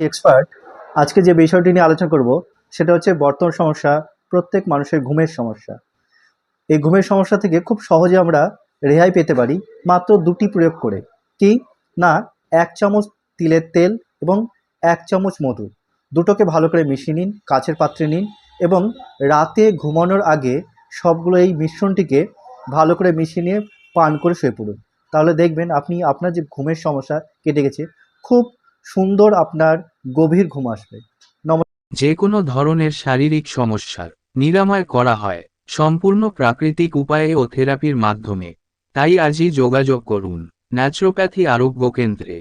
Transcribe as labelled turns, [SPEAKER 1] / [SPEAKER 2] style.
[SPEAKER 1] Expert আজকে যে বিষয়টি নিয়ে আলোচনা করব, সেটা হচ্ছে বর্তমান সমস্যা, প্রত্যেক মানুষের ঘুমের সমস্যা। এই ঘুমের সমস্যা থেকে খুব সহজে আমরা রেহাই পেতে পারি মাত্র দুটি প্রয়োগ করে, কি? না, এক চামচ তিলের তেল এবং এক চামচ মধু। দুটোকে ভালো করে মিশিয়ে নিন কাছের পাত্রে নিন এবং রাতে ঘুমানোর আগে সবগুলো এই মিশ্রণটিকে ভালো করে মিশিয়ে নিয়ে পান করে শুয়ে পড়ুন। তাহলে দেখবেন আপনি, আপনার যে ঘুমের সমস্যা কেটে গেছে, খুব সুন্দর আপনার গভীর ঘুম আসবে।
[SPEAKER 2] যে কোনো ধরনের শারীরিক সমস্যার নিরাময় করা হয়, সম্পূর্ণ প্রাকৃতিক উপায়ে ও থেরাপির মাধ্যমে। তাই আজই যোগাযোগ করুন, ন্যাচুরোপ্যাথি আরোগ্য কেন্দ্রে।